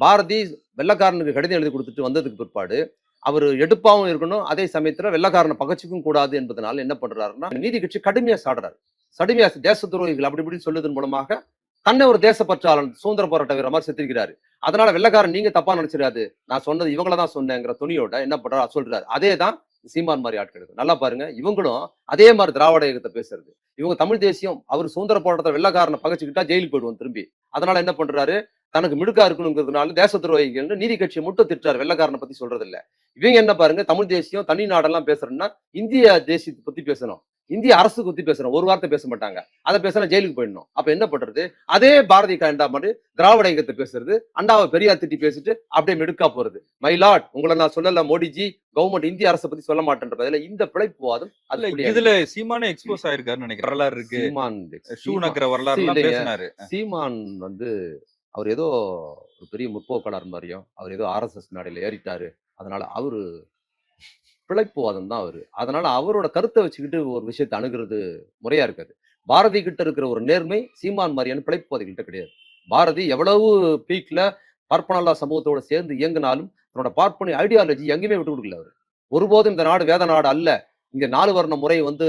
பாரதி வெள்ளக்காரனுக்கு கடிதம் எழுதி கொடுத்துட்டு வந்ததுக்கு பிற்பாடு அவர் எடுப்பாகவும் இருக்கணும் அதே சமயத்தில் வெள்ளக்காரனை பகச்சிக்கும் கூடாது என்பதனால என்ன பண்றாருன்னா நீதி கட்சி கடுமையாக சாடுறாரு. கடுமையா தேச துரோகிகள் அப்படி இப்படி சொல்லுவதன் மூலமாக தன்னை ஒரு தேசப்பற்றாளன் சுதந்திர போராட்ட வீரர் மாதிரி செத்திருக்கிறாரு அதனால வெள்ளக்காரன் நீங்க தப்பா நினைச்சிடாது. நான் சொன்னது இவங்கள தான் சொன்னேங்கிற துணியோட என்ன பண்றாரு? சொல்றாரு. அதே தான் சீமான் மாதிரி ஆட்கள் நல்லா பாருங்க. இவங்களும் அதே மாதிரி திராவிட இயக்கத்தை பேசுறது. இவங்க தமிழ் தேசியம் அவர் சுதந்திர போராட்டத்தை வெள்ளக்காரனை பகச்சுக்கிட்டா ஜெயிலுக்கு போயிடுவோம் திரும்பி. அதனால என்ன பண்றாரு? தனக்கு மிடுக்கா இருக்கணுங்கிறதுனால தேச துரோகிகள் நீதி கட்சியை மட்டும் திட்டாரு வெள்ளக்காரனை பத்தி சொல்றது இல்ல இவங்க என்ன பாருங்க தமிழ் தேசியம் தனி நாடெல்லாம் பேசுறேன்னா இந்திய தேசியத்தை பத்தி பேசணும். இந்திய அரசு பத்தி பேசணும். ஒரு வார்த்தை பேச மாட்டாங்க. அதை பேசினா ஜெயிலுக்கு போயிடணும். அப்ப என்ன பண்றது? அதே பாரதி காண்டா மாதிரி திராவிட இயக்கத்தை பேசுறது அண்டாவை பெரியார் திட்டி பேசிட்டு அப்படியே மிடுக்கா போறது. மைலாட் உங்களை நான் சொல்லல மோடிஜி கவர்மெண்ட் இந்திய அரசை பத்தி சொல்ல மாட்டேன்ற பதில இந்த பிழைப்புவாதம் அது இல்ல கிடையாது. இதுல சீமானே எக்ஸ்போஸ் ஆயிருக்காருன்னு நினைக்கிறேன். வரலாறு இருக்கு. சீமான் வரலாறு சீமான் வந்து அவர் ஏதோ ஒரு பெரிய முற்போக்காளர் மாதிரியும் அவர் ஏதோ ஆர்எஸ்எஸ் நாடையில ஏறிட்டாரு. அதனால அவர் பிழைப்புவாதம் தான் அவர். அதனால அவரோட கருத்தை வச்சுக்கிட்டு ஒரு விஷயத்தை அணுகிறது முறையா இருக்காது. பாரதி கிட்ட இருக்கிற ஒரு நேர்மை சீமான் மாதிரியான பிழைப்புவாதிகள்கிட்ட கிடையாது. பாரதி எவ்வளவு பீக்ல பார்ப்பனல்லா சமூகத்தோட சேர்ந்து இயங்கினாலும் தன்னோட பார்ப்பனை ஐடியாலஜி எங்கேயுமே விட்டு கொடுக்கல அவர். ஒருபோதும் இந்த நாடு வேத நாடு அல்ல. இங்க நாலு வர்ண முறை வந்து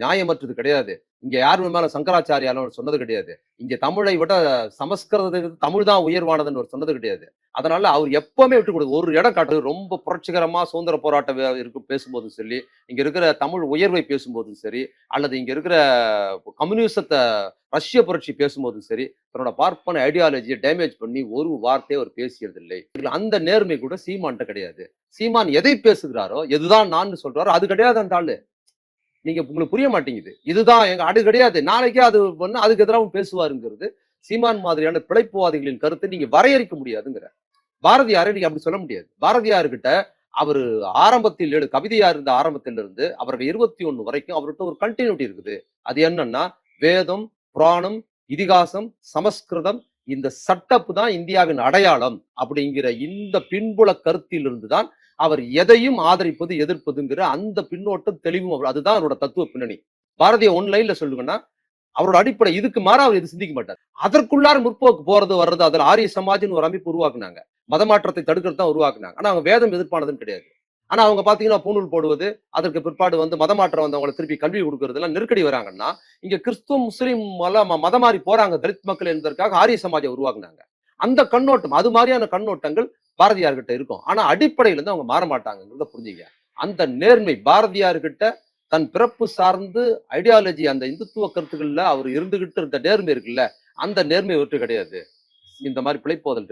நியாயமற்றது கிடையாது. இங்க யார் மேல சங்கராச்சாரியாலும் சொன்னது கிடையாது. இங்க தமிழை விட சமஸ்கிருதத்துக்கு தமிழ் தான் உயர்வானதுன்னு ஒரு சொன்னது கிடையாது. அதனால அவர் எப்பவுமே விட்டு கொடுக்கு ஒரு இடம் காட்டுறது ரொம்ப புரட்சிகரமா சுதந்திர போராட்ட இருக்கு பேசும்போதும் சரி இங்க இருக்கிற தமிழ் உயர்வை பேசும்போதும் சரி அல்லது இங்க இருக்கிற கம்யூனிசத்தை ரஷ்ய புரட்சி பேசும்போதும் சரி தன்னோட பார்ப்பன ஐடியாலஜியை டேமேஜ் பண்ணி ஒரு வார்த்தையை அவர் பேசியதில்லை. அந்த நேர்மை கூட சீமான்ட்ட கிடையாது. சீமான் எதை பேசுகிறாரோ எதுதான் நான் சொல்றாரோ அது கிடையாது அந்த ஆளு. நீங்க உங்களுக்கு புரிய மாட்டேங்குது. இதுதான் எங்க அது கிடையாது. நாளைக்கே அது பண்ண அதுக்கு எதிராகவும் பேசுவாருங்கிறது சீமான் மாதிரியான பிழைப்புவாதிகளின் கருத்தை நீங்க வரையறுக்க முடியாதுங்கிற. பாரதியாரை நீங்க அப்படி சொல்ல முடியாது. பாரதியார்கிட்ட அவர் ஆரம்பத்தில் எழு கவிதையா இருந்த ஆரம்பத்தில் இருந்து அவருடைய இருபத்தி ஒண்ணு வரைக்கும் அவர்கிட்ட ஒரு கண்டினியூட்டி இருக்குது. அது என்னன்னா வேதம் புராணம் இதிகாசம் சமஸ்கிருதம் இந்த சட்டப்பு தான் இந்தியாவின் அடையாளம் அப்படிங்கிற இந்த பின்புல கருத்திலிருந்து தான் அவர் எதையும் ஆதரிப்பது எதிர்ப்பதுங்கிற அந்த பின்னோட்டம் தெளிவும் அவர் அதுதான் அவரோட தத்துவ பின்னணி. பாரதிய ஒன்லைன்ல சொல்லுங்கன்னா அவரோட அடிப்படை இதுக்கு மாற அவர் இது சிந்திக்க மாட்டார். அதற்குள்ளார முற்போக்கு போறது வர்றது அதுல ஆரிய சமாஜ்னு ஒரு அமைப்பு உருவாக்குனாங்க. மதமாற்றத்தை தடுக்கிறது தான் உருவாக்குனாங்க. ஆனா அவங்க வேதம் எதிர்ப்பானதுன்னு கிடையாது. ஆனா அவங்க பாத்தீங்கன்னா பூணூல் போடுவது அதற்கு பிற்பாடு வந்து மதமாற்றம் வந்தவங்களை திருப்பி கல்வி கொடுக்கறது எல்லாம் நெருக்கடி வராங்கன்னா இங்க கிறிஸ்துவ முஸ்லீம் எல்லாம் ம- மதம் மாறி போறாங்க தலித் மக்கள் என்பதற்காக ஆரிய சமாஜை உருவாக்குனாங்க. அந்த கண்ணோட்டம் அது மாதிரியான கண்ணோட்டங்கள் பாரதியார்கிட்ட இருக்கும். ஆனா அடிப்படையில இருந்து அவங்க மாற மாட்டாங்கிறத புரிஞ்சுங்க. அந்த நேர்மை பாரதியார்கிட்ட தன் பிறப்பு சார்ந்து ஐடியாலஜி அந்த இந்துத்துவ கருத்துக்கள்ல அவர் இருந்துகிட்டு இருந்த நேர்மை இருக்குல்ல அந்த நேர்மை வெற்றி கிடையாது. இந்த மாதிரி பிழைப்போதல் இருக்கு